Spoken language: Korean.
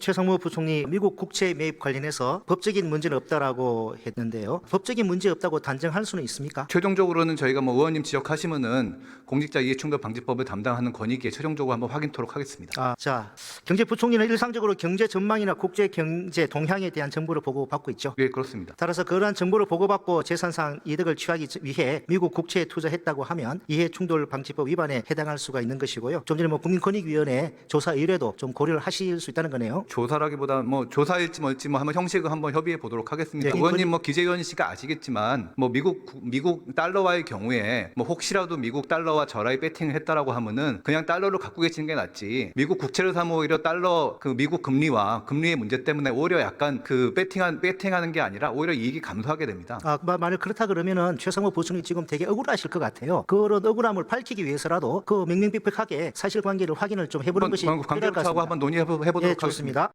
최상무 부총리 미국 국채 매입 관련해서 법적인 문제는 없다라고 했는데요. 법적인 문제 없다고 단정할 수는 있습니까? 최종적으로는 저희가 뭐 의원님 지적하시면은 공직자 이해충돌 방지법을 담당하는 권익위에 최종적으로 한번 확인토록 하겠습니다. 아, 자, 경제부총리는 일상적으로 경제 전망이나 국제 경제 동향에 대한 정보를 보고받고 있죠. 예, 그렇습니다. 따라서 그러한 정보를 보고받고 재산상 이득을 취하기 위해 미국 국채에 투자했다고 하면 이해충돌 방지법 위반에 해당할 수가 있는 것이고요. 좀 전에 뭐 국민권익위원회 조사 의뢰도 좀 고려를 하실 수 있다는 거네요. 조사라기보다 뭐 조사일지 뭘지 뭐 한번 형식을 한번 협의해 보도록 하겠습니다. 예, 의원님 뭐 기재위원 씨가 아시겠지만 뭐 미국 구- 미국 달러와의 경우에 뭐 혹시라도 미국 달러와 저라이 배팅을 했다라고 하면은 그냥 달러를 갖고 계시는 게 낫지. 미국 국채를 사면 오히려 달러 그 미국 금리와 금리의 문제 때문에 오히려 약간 그 배팅한 배팅하는 게 아니라 오히려 이익이 감소하게 됩니다. 아, 마- 만약 그렇다 그러면은 최상무 부총리 지금 되게 억울하실 것 같아요. 그런 억울함을 밝히기 위해서라도 그 명명백백하게 사실관계를 확인을 좀 해보는 것이 필요할 것 같습니다. 한번 논의해 보도록 예, 하겠습니다. 좋습니다.